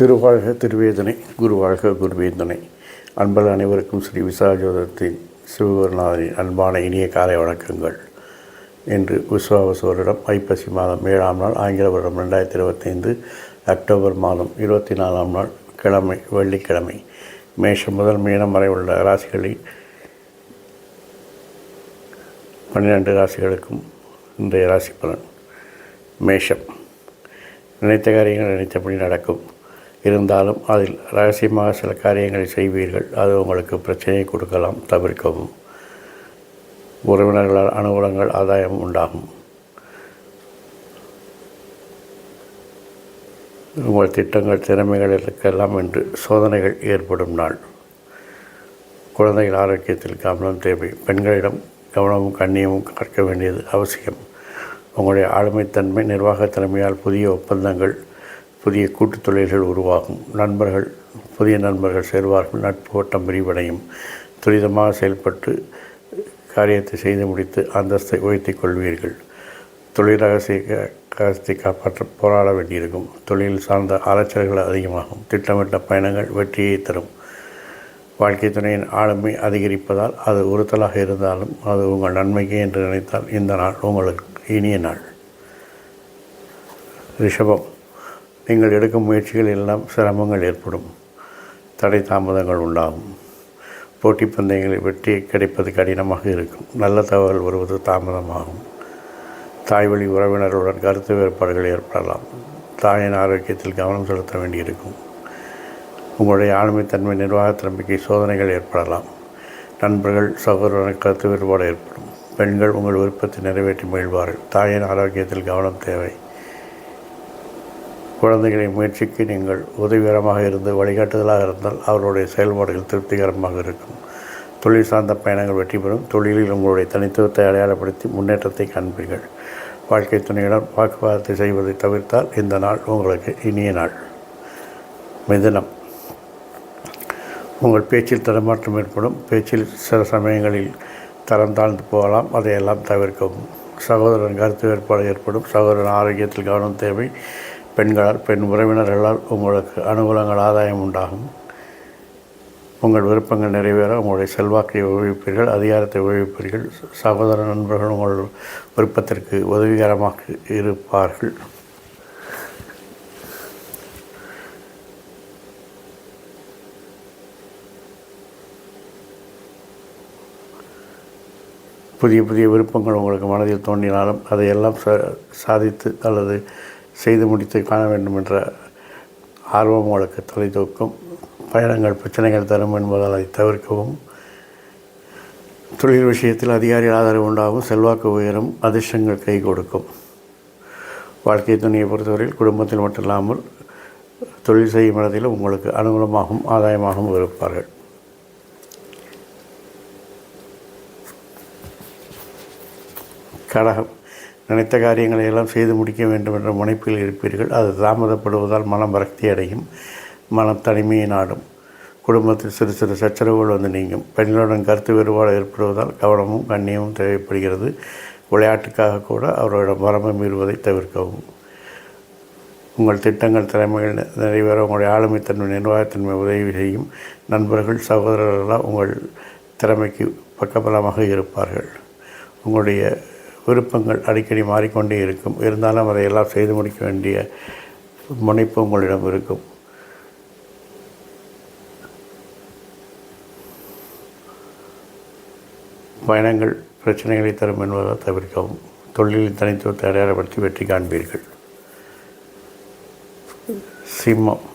திருவாழ்க திருவேதனை குருவாழ்க குருவேந்தனை. அன்பல் அனைவருக்கும் ஸ்ரீ விசாஜோதத்தின் சிவகுருநாதனின் அன்பான இனிய காலை வணக்கங்கள். என்று விஸ்வாவசு வருடம் ஐப்பசி மாதம் ஏழாம் நாள் ஆங்கில வருடம் ரெண்டாயிரத்தி இருபத்தைந்து அக்டோபர் மாதம் இருபத்தி நாலாம் நாள் கிழமை வெள்ளிக்கிழமை. மேஷம் முதல் மீனம் வரை உள்ள ராசிகளில் பன்னிரெண்டு ராசிகளுக்கும் இன்றைய ராசி பலன் மேஷம். நினைத்த காரியங்கள் நினைத்தபடி நடக்கும். இருந்தாலும் அதில் ரகசியமாக சில காரியங்களை செய்வீர்கள். அது உங்களுக்கு பிரச்சனையை கொடுக்கலாம் தவிர்க்கவும். உறவினர்களால் அனுகூலங்கள் ஆதாயம் உண்டாகும். உங்கள் திட்டங்கள் திறமைகளுக்கெல்லாம் என்று சோதனைகள் ஏற்படும் நாள். குழந்தைகள் ஆரோக்கியத்தில் கவனம் தேவை. பெண்களிடம் கவனமும் கண்ணியமும் கற்க வேண்டியது அவசியம். உங்களுடைய ஆளுமைத்தன்மை நிர்வாகத் திறமையால் புதிய ஒப்பந்தங்கள் புதிய கூட்டுத் தொழில்கள் உருவாகும். நண்பர்கள் புதிய நண்பர்கள் சேர்வார்கள். நட்பு ஓட்டம் விரிவடையும். துரிதமாக செயல்பட்டு காரியத்தை செய்து முடித்து அந்தஸ்தை உயர்த்திக் கொள்வீர்கள். தொழில் ரகசிய ரகசியத்தை காப்பாற்ற போராட வேண்டியிருக்கும். தொழில் சார்ந்த அலைச்சல்கள் அதிகமாகும். திட்டமிட்ட பயணங்கள் வெற்றியை தரும். வாழ்க்கை துணையின் ஆளுமை அதிகரிப்பதால் அது உறுத்தலாக இருந்தாலும் அது உங்கள் நன்மைக்கு என்று நினைத்தால் இந்த நாள் உங்களுக்கு இனிய நாள். ரிஷபம். நீங்கள் எடுக்கும் முயற்சிகள் எல்லாம் சிரமங்கள் ஏற்படும். தடை தாமதங்கள் உண்டாகும். போட்டி பந்தயங்களில் வெற்றி கிடைப்பது கடினமாக இருக்கும். நல்ல தகவல் வருவது தாமதமாகும். தாய் வழி உறவினர்களுடன் கருத்து வேறுபாடுகள் ஏற்படலாம். தாயின் ஆரோக்கியத்தில் கவனம் செலுத்த வேண்டியிருக்கும். உங்களுடைய ஆளுமைத்தன்மை நிர்வாக நம்பிக்கை சோதனைகள் ஏற்படலாம். நண்பர்கள் சகோதரன் கருத்து வேறுபாடு ஏற்படும். பெண்கள் உங்கள் விருப்பத்தை நிறைவேற்றி மகிழ்வார்கள். தாயின் ஆரோக்கியத்தில் கவனம் தேவை. குழந்தைகளின் முயற்சிக்கு நீங்கள் உதவிகரமாக இருந்து வழிகாட்டுதலாக இருந்தால் அவர்களுடைய செயல்பாடுகள் திருப்திகரமாக இருக்கும். தொழில் சார்ந்த பயணங்கள் வெற்றி பெறும். தொழிலில் உங்களுடைய தனித்துவத்தை அடையாளப்படுத்தி முன்னேற்றத்தை காண்பீர்கள். வாழ்க்கை துணையுடன் வாக்குவாதத்தை செய்வதை தவிர்த்தால் இந்த நாள் உங்களுக்கு இனிய நாள். மிதுனம். உங்கள் பேச்சில் தடுமாற்றம் ஏற்படும். பேச்சில் சில சமயங்களில் தரம் தாழ்ந்து போகலாம். அதையெல்லாம் தவிர்க்கவும். சகோதரன் கருத்து வேறுபாடு ஏற்படும். சகோதரன் ஆரோக்கியத்தில் கவனம் தேவை. பெண்களால் பெண் உறவினர்களால் உங்களுக்கு அனுகூலங்கள் ஆதாயம் உண்டாகும். உங்கள் விருப்பங்கள் நிறைவேற உங்களுடைய செல்வாக்கை உபயோகிப்பீர்கள் அதிகாரத்தை உபயோகிப்பீர்கள் சகோதர நண்பர்கள் உங்கள் விருப்பத்திற்கு உதவிகரமாக இருப்பார்கள். புதிய புதிய விருப்பங்கள் உங்களுக்கு மனதில் தோன்றினாலும் அதையெல்லாம் ச சாதித்து அல்லது செய்து முடித்து காண வேண்டும் என்ற ஆர்வம் உங்களுக்கு தலை தூக்கும். பயணங்கள் பிரச்சனைகள் தரும் என்பதால் அதை தவிர்க்கவும். தொழில் விஷயத்தில் அதிகாரிகள் ஆதரவு உண்டாகும் செல்வாக்கு உயரும் அதிர்ஷ்டங்கள் கை கொடுக்கும். வாழ்க்கை துணையை பொறுத்தவரையில் குடும்பத்தில் மட்டும் இல்லாமல் தொழில் செய்யும் இடத்தில் உங்களுக்கு அனுகூலமாகவும் ஆதாயமாகவும் இருப்பார்கள். கடகம். நினைத்த காரியங்களை எல்லாம் செய்து முடிக்க வேண்டும் என்ற முனைப்பில் இருப்பீர்கள். அது தாமதப்படுவதால் மனம் விரக்தி அடையும். மனம் தனிமையை நாடும். குடும்பத்தில் சிறு சிறு சச்சரவுகள் வந்து நீங்கும். பெண்களுடன் கருத்து வேறுபாடு ஏற்படுவதால் கவனமும் கண்ணியமும் தேவைப்படுகிறது. விளையாட்டுக்காக கூட அவர்களிடம் வரம்பு மீறுவதை தவிர்க்கவும். உங்கள் திட்டங்கள் திறமைகள் நிறைவேற உங்களுடைய ஆளுமைத்தன்மை நிர்வாகத்தன்மை உதவி செய்யும். நண்பர்கள் சகோதரர்களால் உங்கள் திறமைக்கு பக்கபலமாக இருப்பார்கள். உங்களுடைய விருப்பங்கள் அடிக்கடி மாறிக்கொண்டே இருக்கும். இருந்தாலும் அதையெல்லாம் செய்து முடிக்க வேண்டிய முனைப்பு உங்களிடம் இருக்கும். பயணங்கள் பிரச்சனைகளை தரும் என்பதால் தவிர்க்கவும். தொழிலில் தனித்துவத்தை அடையாளப்படுத்தி வெற்றி காண்பீர்கள். சிம்மம்.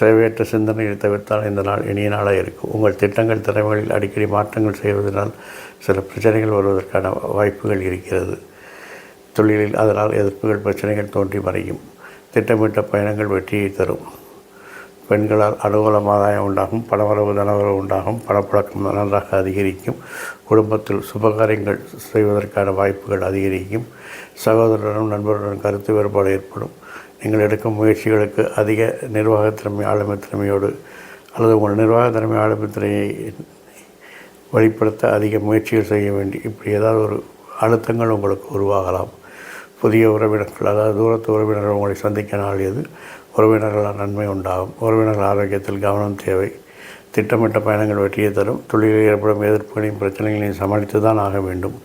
தேவையற்ற சிந்தனைகளை தவிர்த்தால் இந்த நாள் இனிய நாளாக இருக்கும். உங்கள் திட்டங்கள் திறமைகளில் அடிக்கடி மாற்றங்கள் செய்வதனால் சில பிரச்சனைகள் வருவதற்கான வாய்ப்புகள் இருக்கிறது. தொழிலில் அதனால் எதிர்ப்புகள் பிரச்சனைகள் தோன்றி மறையும். திட்டமிட்ட பயணங்கள் வெற்றியை தரும். பெண்களால் அலுவலம் ஆதாயம் உண்டாகும் பணவரவு தனவரவு உண்டாகும் பணப்புழக்கம் நன்றாக அதிகரிக்கும். குடும்பத்தில் சுபகாரியங்கள் செய்வதற்கான வாய்ப்புகள் அதிகரிக்கும். சகோதரனுடன் நண்பருடன் கருத்து வேறுபாடு ஏற்படும். நீங்கள் எடுக்கும் முயற்சிகளுக்கு அதிக நிர்வாகத்திறமை ஆளுமை திறமையோடு அல்லது உங்கள் நிர்வாகத்திறமை ஆளுமை திறமையை வெளிப்படுத்த அதிக முயற்சிகள் செய்ய வேண்டி இப்படி ஏதாவது ஒரு அழுத்தங்கள் உங்களுக்கு உருவாகலாம். புதிய உறவினர்கள் அதாவது தூரத்து உறவினர்கள் உங்களை சந்திக்க நாள் எது? உறவினர்களால் நன்மை உண்டாகும். உறவினர்கள் ஆரோக்கியத்தில் கவனம் தேவை. திட்டமிட்ட பயணங்கள் வெற்றியை தரும். தொழிலில் ஏற்படும் எதிர்ப்புகளையும் பிரச்சனைகளையும் சமாளித்து தான் ஆக வேண்டும்.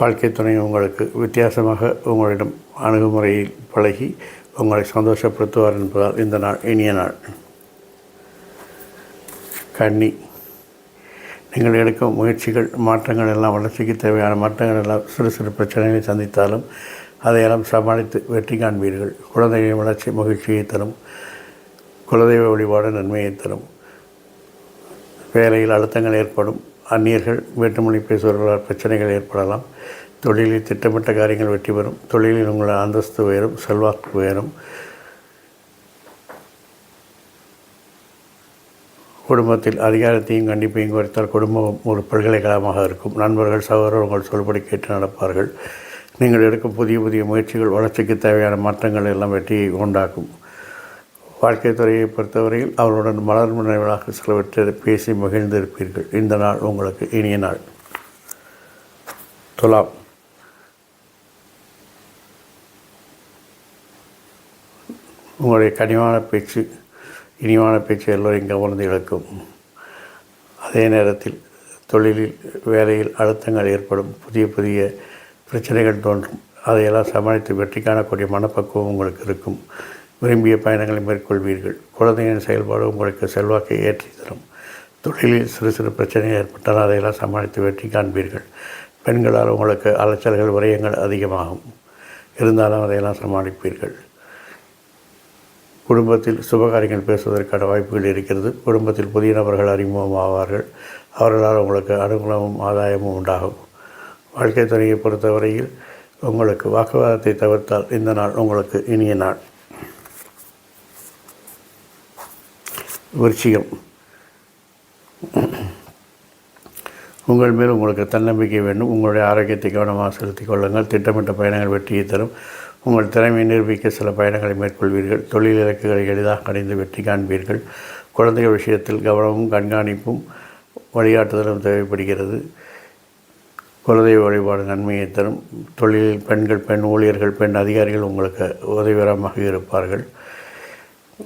வாழ்க்கை துணை உங்களுக்கு வித்தியாசமாக உங்களிடம் அணுகுமுறையில் பழகி உங்களை சந்தோஷப்படுத்துவார் என்பதால் இந்த நாள் இனிய நாள். கன்னி நீங்கள் எடுக்கும் முயற்சிகள் மாற்றங்கள் எல்லாம் வளர்ச்சிக்கு தேவையான மாற்றங்கள் எல்லாம் சிறு சிறு பிரச்சனைகளை சந்தித்தாலும் அதையெல்லாம் சமாளித்து வெற்றி காண்பீர்கள். குழந்தைகளின் வளர்ச்சி மகிழ்ச்சியை தரும். குலதெய்வ வழிபாடு நன்மையை தரும். வேலையில் அழுத்தங்கள் ஏற்படும். அந்நியர்கள் வேற்றுமொழி பேசுபவர்களால் பிரச்சனைகள் ஏற்படலாம். தொழிலில் திட்டமிட்ட காரியங்கள் வெற்றி பெறும். தொழிலில் உங்கள் அந்தஸ்து உயரும் செல்வாக்கு உயரும். குடும்பத்தில் அதிகாரத்தையும் கண்டிப்பையும் குறைத்தால் குடும்பம் ஒரு பல்கலைக்கழகமாக இருக்கும். நண்பர்கள் சகோதரர் உங்கள் சொல்படி கேட்டு நடப்பார்கள். நீங்கள் எடுக்கும் புதிய புதிய முயற்சிகள் வளர்ச்சிக்கு தேவையான மாற்றங்கள் எல்லாம் வெற்றியை உண்டாக்கும். வாழ்க்கை துறையை பொறுத்தவரையில் அவருடன் மலர் நினைவுகளாக சிலவற்றை பேசி மகிழ்ந்திருப்பீர்கள். இந்த நாள் உங்களுக்கு இனிய நாள். துலாம். உங்களுடைய கனிவான பேச்சு இனிவான பேச்சு எல்லோரையும் கவர்ந்து இழக்கும். அதே நேரத்தில் தொழிலில் வேலையில் அழுத்தங்கள் ஏற்படும். புதிய புதிய பிரச்சனைகள் தோன்றும். அதையெல்லாம் சமாளித்து வெற்றி காணக்கூடிய மனப்பக்குவம் உங்களுக்கு இருக்கும். விரும்பிய பயணங்களை மேற்கொள்வீர்கள். குழந்தையின் செயல்பாடு உங்களுக்கு செல்வாக்கை ஏற்றி தரும். தொழிலில் சிறு சிறு பிரச்சனை ஏற்பட்டால் அதையெல்லாம் சமாளித்து வெற்றி காண்பீர்கள். பெண்களால் உங்களுக்கு அலைச்சல்கள் விரயங்கள் அதிகமாகும். இருந்தாலும் அதையெல்லாம் சமாளிப்பீர்கள். குடும்பத்தில் சுபகாரியங்கள் பேசுவதற்கான வாய்ப்புகள் இருக்கிறது. குடும்பத்தில் புதிய நபர்கள் அறிமுகம் ஆவார்கள். அவர்களால் உங்களுக்கு அனுகூலமும் ஆதாயமும் உண்டாகும். வாழ்க்கை துறையை பொறுத்தவரையில் உங்களுக்கு வாக்குவாதத்தை தவிர்த்தால் இந்த நாள் உங்களுக்கு இனிய நாள். விருச்சிகம். உங்கள் மேல் உங்களுக்கு தன்னம்பிக்கை வேண்டும். உங்களுடைய ஆரோக்கியத்தை கவனமாக செலுத்திக் கொள்ளுங்கள். திட்டமிட்ட பயணங்கள் வெற்றியை தரும். உங்கள் திறமையை நிரூபிக்க சில பயணங்களை மேற்கொள்வீர்கள். தொழில் இலக்குகளை எளிதாக அடைந்து வெற்றி காண்பீர்கள். குழந்தைகள் விஷயத்தில் கவனமும் கண்காணிப்பும் வழிகாட்டுதலும் தேவைப்படுகிறது. குலதெய்வ வழிபாடு நன்மையை தரும். தொழிலில் பெண்கள் பெண் ஊழியர்கள் பெண் அதிகாரிகள் உங்களுக்கு உதவிகரமாக இருப்பார்கள்.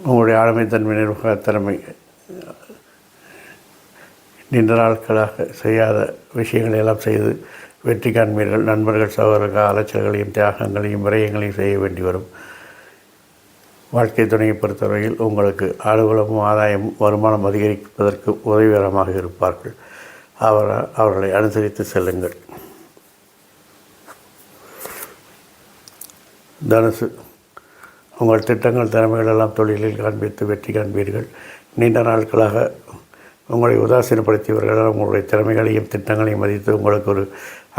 உங்களுடைய ஆளுமைத்தன்மை நிர்வாக திறமை. நீண்ட நாட்களாக செய்யாத விஷயங்களை எல்லாம் செய்து வெற்றி காண்பீர்கள். நண்பர்கள் சகோதரர்கள் அலைச்சல்களையும் தியாகங்களையும் விரயங்களையும் செய்ய வேண்டி வரும். வாழ்க்கை துணையை பொறுத்தவரையில் உங்களுக்கு அலுவலமும் ஆதாயமும் வருமானம் அதிகரிப்பதற்கு உதவிகரமாக இருப்பார்கள். அவர் அவர்களை அனுசரித்து செல்லுங்கள். தனுசு. உங்கள் திட்டங்கள் திறமைகள் எல்லாம் தொழிலில் காண்பித்து வெற்றி காண்பீர்கள். நீண்ட நாட்களாக உங்களை உதாசீனப்படுத்தியவர்கள் உங்களுடைய திறமைகளையும் திட்டங்களையும் மதித்து உங்களுக்கு ஒரு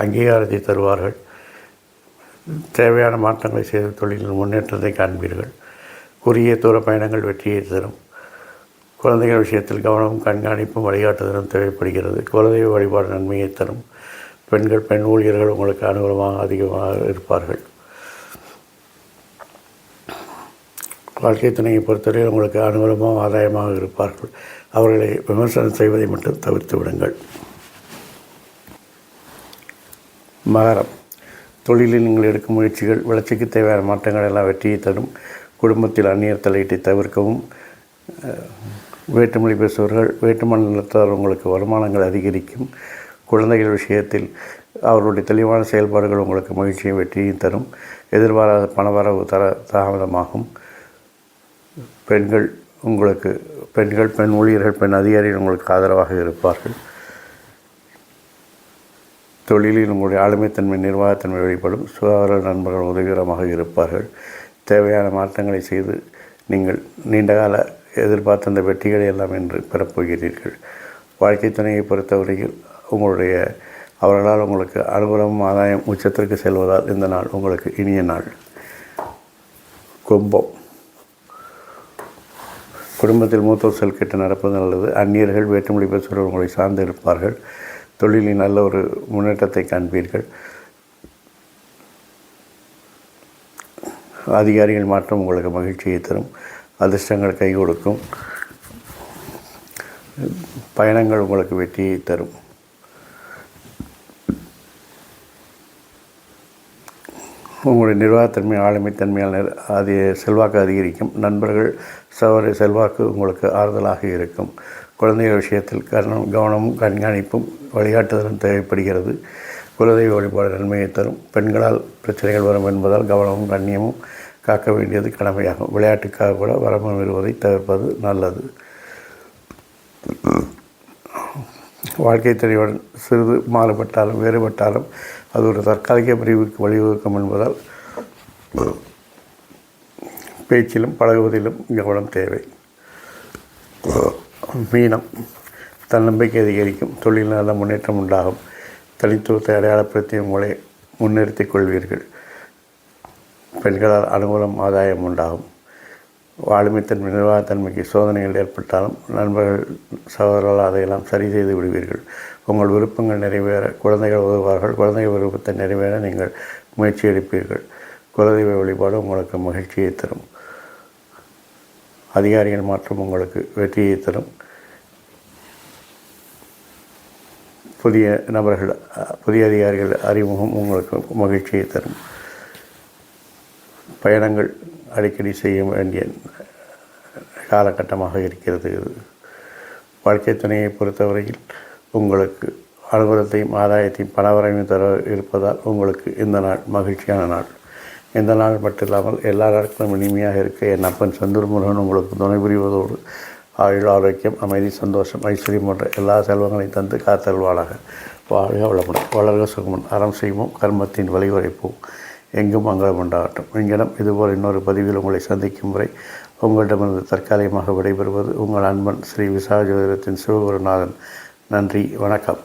அங்கீகாரத்தை தருவார்கள். தேவையான மாற்றங்களை செய்து தொழிலில் முன்னேற்றத்தை காண்பீர்கள். குறுகிய தூர பயணங்கள் வெற்றியை தரும். குழந்தைகள் விஷயத்தில் கவனமும் கண்காணிப்பும் வழிகாட்டுதலும் தேவைப்படுகிறது. குலதெய்வ வழிபாடு நன்மையை தரும். பெண்கள் பெண் ஊழியர்கள் உங்களுக்கு அனுகூலமாக அதிகமாக இருப்பார்கள். வாழ்க்கை துணையை பொறுத்தவரை உங்களுக்கு அனுகூலமாக ஆதாயமாக இருப்பார்கள். அவர்களை விமர்சனம் செய்வதை மட்டும் தவிர்த்து விடுங்கள். மகரம். தொழிலில் நீங்கள் எடுக்கும் முயற்சிகள் வளர்ச்சிக்கு தேவையான மாற்றங்கள் எல்லாம் வெற்றியை தரும். குடும்பத்தில் அந்நியர் தலையீட்டை தவிர்க்கவும். வேற்றுமொழி பேசுபவர்கள் வேற்றுமொழி நிலத்தார் உங்களுக்கு வருமானங்கள் அதிகரிக்கும். குழந்தைகள் விஷயத்தில் அவர்களுடைய தெளிவான செயல்பாடுகள் உங்களுக்கு மகிழ்ச்சியும் வெற்றியும் தரும். எதிர்பாராத பணவரவு தர தாமதமாகும். பெண்கள் உங்களுக்கு பெண்கள் பெண் ஊழியர்கள் பெண் அதிகாரிகள் உங்களுக்கு ஆதரவாக இருப்பார்கள். தொழிலில் உங்களுடைய ஆளுமைத்தன்மை நிர்வாகத்தன்மை வெளிப்படும். சுகாதார நண்பர்கள் உதவிகரமாக இருப்பார்கள். தேவையான மாற்றங்களை செய்து நீங்கள் நீண்டகால எதிர்பார்த்த அந்த வெற்றிகளை எல்லாம் என்று பெறப்போகிறீர்கள். வாழ்க்கை துணையை பொறுத்தவரையில் உங்களுடைய அவர்களால் உங்களுக்கு அனுகூலமும் ஆதாயம் உச்சத்திற்கு செல்வதால் இந்த நாள் உங்களுக்கு இனிய நாள். கும்பம். குடும்பத்தில் மூத்தோர் செல் கெட்டு நடப்பது நல்லது. அந்நியர்கள் வேற்றுமொழி பேசுகிறவர்கள் உங்களை சார்ந்து இருப்பார்கள். தொழிலில் நல்ல ஒரு முன்னேற்றத்தை காண்பீர்கள். அதிகாரிகள் மாற்றம் உங்களுக்கு மகிழ்ச்சியை தரும். அதிர்ஷ்டங்கள் கை கொடுக்கும். பயணங்கள் உங்களுக்கு வெற்றியை தரும். உங்களுடைய நிர்வாகத்தன்மை ஆளுமைத்தன்மையால் அது செல்வாக்கு அதிகரிக்கும். நண்பர்கள் சகோதர செல்வாக்கு உங்களுக்கு ஆறுதலாக இருக்கும். குழந்தைகள் விஷயத்தில் கவனம் கவனமும் கண்காணிப்பும் வழிகாட்டுதலும் தேவைப்படுகிறது. குலதெய்வ வழிபாடு நன்மையை தரும். பெண்களால் பிரச்சனைகள் வரும் என்பதால் கவனமும் கண்ணியமும் காக்க வேண்டியது கடமையாகும். விளையாட்டுக்காக கூட வரம்பு வருவதை தவிர்ப்பது நல்லது. வாழ்க்கை தெளிவுடன் சிறிது மாறுபட்டாலும் வேறுபட்டாலும் அது ஒரு தற்காலிக பிரிவுக்கு வழிவகுக்கும் என்பதால் பேச்சிலும் பழகுவதிலும் கவனம் தேவை. மீனம் தன்னம்பிக்கை அதிகரிக்கும் தொழில் நல்ல முன்னேற்றம் உண்டாகும். தனித்துவத்தை அடையாளப்படுத்தி உங்களை முன்னிறுத்திக் கொள்வீர்கள். பெண்களால் அனுகூலம் ஆதாயம் உண்டாகும். ஆளுமைத்தன்மை நிர்வாகத்தன்மைக்கு சோதனைகள் ஏற்பட்டாலும் நண்பர்கள் சகோதரர்கள் அதையெல்லாம் சரி செய்து விடுவீர்கள். உங்கள் விருப்பங்கள் நிறைவேற குழந்தைகள் உதவுவார்கள். குழந்தைகள் விருப்பத்தை நிறைவேற நீங்கள் முயற்சி எடுப்பீர்கள். குலதெய்வ வழிபாடு உங்களுக்கு மகிழ்ச்சியை தரும். அதிகாரிகள் மாற்றம் உங்களுக்கு வெற்றியை தரும். புதிய நபர்கள் புதிய அதிகாரிகள் அறிமுகம் உங்களுக்கு மகிழ்ச்சியை தரும். பயணங்கள் அடிக்கடி செய்ய வேண்டிய காலகட்டமாக இருக்கிறது. இது வாழ்க்கை துணையை பொறுத்தவரையில் உங்களுக்கு அனுபவத்தையும் ஆதாயத்தையும் பணவரையும் தர இருப்பதால் உங்களுக்கு இந்த நாள் மகிழ்ச்சியான நாள். இந்த நாள் மட்டும் இல்லாமல் எல்லா நாட்களும் இனிமையாக இருக்க என் அப்பன் செந்தூர் முருகன் உங்களுக்கு துணை புரிவதோடு ஆயுள் ஆரோக்கியம் அமைதி சந்தோஷம் ஐஸ்வர்யம் போன்ற எல்லா செல்வங்களையும் தந்து காத்தல்வாளாக வாழ்க வளமுடன் வளர்க சுகமன் அறம் செய்வோம் கர்மத்தின் வழிவரைப்போம். எங்கும் மங்களம் உண்டாகட்டும். இங்கிடம் இதுபோல் இன்னொரு பதிவில் உங்களை சந்திக்கும் வரை உங்களிடமிருந்து தற்காலிகமாக விடைபெறுவது உங்கள் அன்பன் ஸ்ரீ விசாஜோதிடத்தின் சிவகுருநாதன். நன்றி வணக்கம்.